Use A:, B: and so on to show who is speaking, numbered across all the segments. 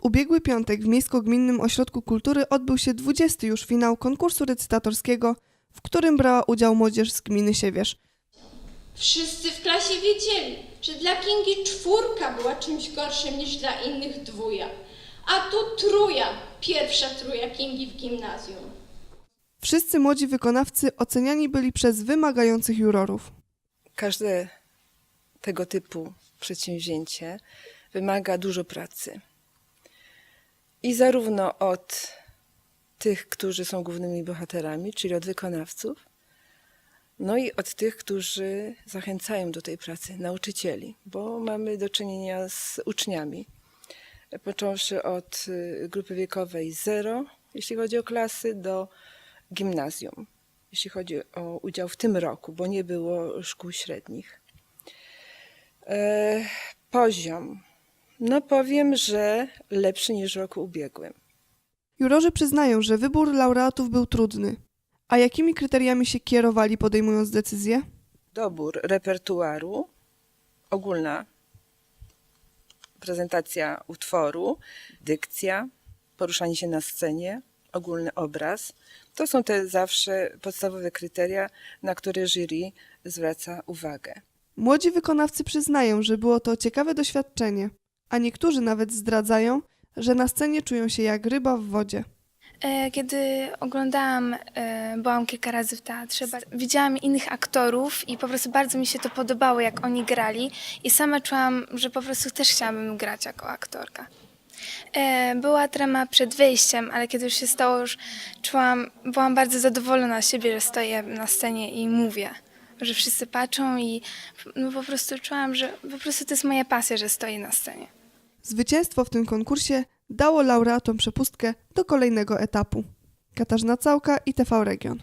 A: W ubiegły piątek w Miejsko-Gminnym Ośrodku Kultury odbył się 20 już finał konkursu recytatorskiego, w którym brała udział młodzież z gminy Siewierz.
B: Wszyscy w klasie wiedzieli, że dla Kingi czwórka była czymś gorszym niż dla innych dwója. A tu truja, pierwsza truja Kingi w gimnazjum.
A: Wszyscy młodzi wykonawcy oceniani byli przez wymagających jurorów.
C: Każde tego typu przedsięwzięcie wymaga dużo pracy. I zarówno od tych, którzy są głównymi bohaterami, czyli od wykonawców, no i od tych, którzy zachęcają do tej pracy, nauczycieli, bo mamy do czynienia z uczniami. Począwszy od y, grupy wiekowej 0, jeśli chodzi o klasy, do gimnazjum, jeśli chodzi o udział w tym roku, bo nie było szkół średnich. E, poziom. No powiem, że lepszy niż w roku ubiegłym.
A: Jurorzy przyznają, że wybór laureatów był trudny. A jakimi kryteriami się kierowali podejmując decyzję?
C: Dobór repertuaru, ogólna prezentacja utworu, dykcja, poruszanie się na scenie, ogólny obraz. To są te zawsze podstawowe kryteria, na które jury zwraca uwagę.
A: Młodzi wykonawcy przyznają, że było to ciekawe doświadczenie, a niektórzy nawet zdradzają, że na scenie czują się jak ryba w wodzie.
D: E, Kiedy oglądałam, e, byłam kilka razy w teatrze, widziałam innych aktorów i po prostu bardzo mi się to podobało, jak oni grali i sama czułam, że po prostu też chciałabym grać jako aktorka. E, Była trema przed wyjściem, ale kiedy już się stało, już czułam, byłam bardzo zadowolona z siebie, że stoję na scenie i mówię, że wszyscy patrzą i no, po prostu czułam, że po prostu to jest moja pasja, że stoję na scenie.
A: Zwycięstwo w tym konkursie dało laureatom przepustkę do kolejnego etapu. Katarzyna Całka i TV Region.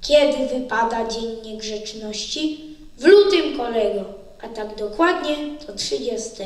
E: Kiedy wypada Dzień Niegrzeczności? W lutym kolego, a tak dokładnie to 30.